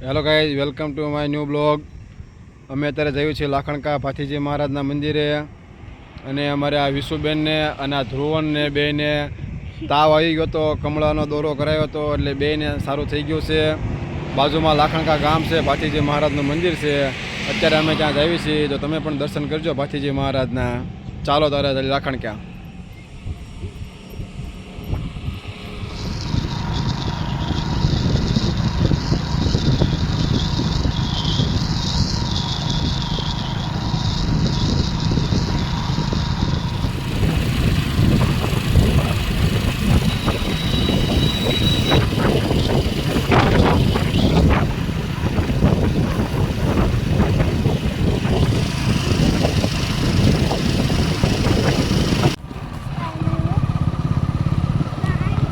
Hello guys welcome to my new blog અમે અત્યારે જઈએ છીએ લાખણકા ભાથીજી મહારાજના મંદિરે. અને અમારે આ વિશુબેનને અને આ ધ્રુવનને બેને તાવ આવી ગયો હતો કમળાનો દોરો કરાયો હતો એટલે બેને સારું થઈ ગયું છે. બાજુમાં લાખણકા ગામ છે, ભાથીજી મહારાજનું મંદિર છે. અત્યારે અમે ત્યાં જઈએ છીએ, તો તમે પણ દર્શન કરજો ભાથીજી મહારાજના. ચાલો તારે લાખણકા.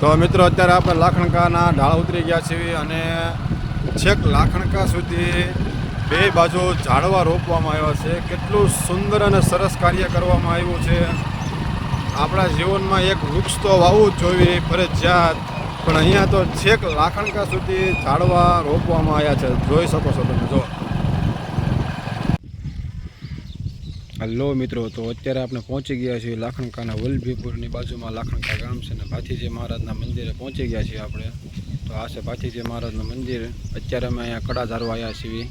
તો મિત્રો, અત્યારે આપણે લાખણકાના ઢાળ ઉતરી ગયા છીએ અને છેક લાખણકા સુધી બે બાજુ ઝાડવા રોપવામાં આવ્યા છે. કેટલું સુંદર અને સરસ કાર્ય કરવામાં આવ્યું છે. આપણા જીવનમાં એક વૃક્ષ તો વાવવું જ જોઈએ, ફરજિયાત. પણ અહીંયા તો છેક લાખણકા સુધી ઝાડવા રોપવામાં આવ્યા છે. જોઈ શકો છો તમે, જો. હલો મિત્રો, તો અત્યારે આપણે પહોંચી ગયા છીએ લાખણકાના વલભીપુરની બાજુમાં લાખણકા ગામ છે ને ભાથીજી મહારાજના મંદિરે પહોંચી ગયા છીએ આપણે. તો આ છે ભાથીજી મહારાજનું મંદિર. અત્યારે અમે અહીંયા કડા ધારવા આવ્યા છીએ.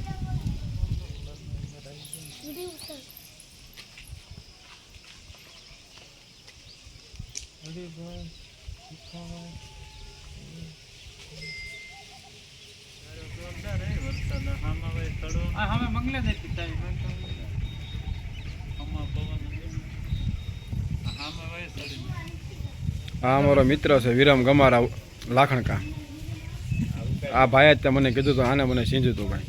આ અમારો મિત્ર છે વિરમ ગમારા લાખણકા. આ ભાઈ જ મને કીધું હતું આને મને સીંજ્યું હતું ભાઈ.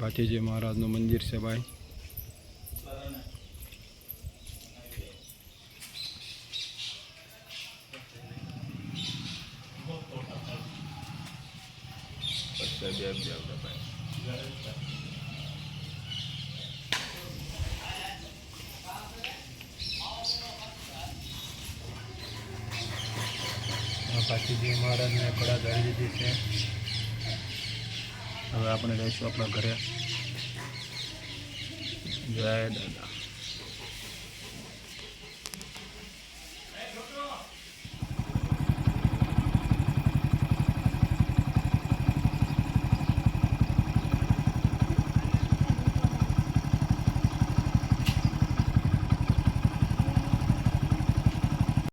ભાથીજી મહારાજનું મંદિર છે ભાઈ. ભાથીજી મહારાજને કળા ધારી દીધી છે. હવે આપણે રહીશું આપણા ઘરે. જય દાદા.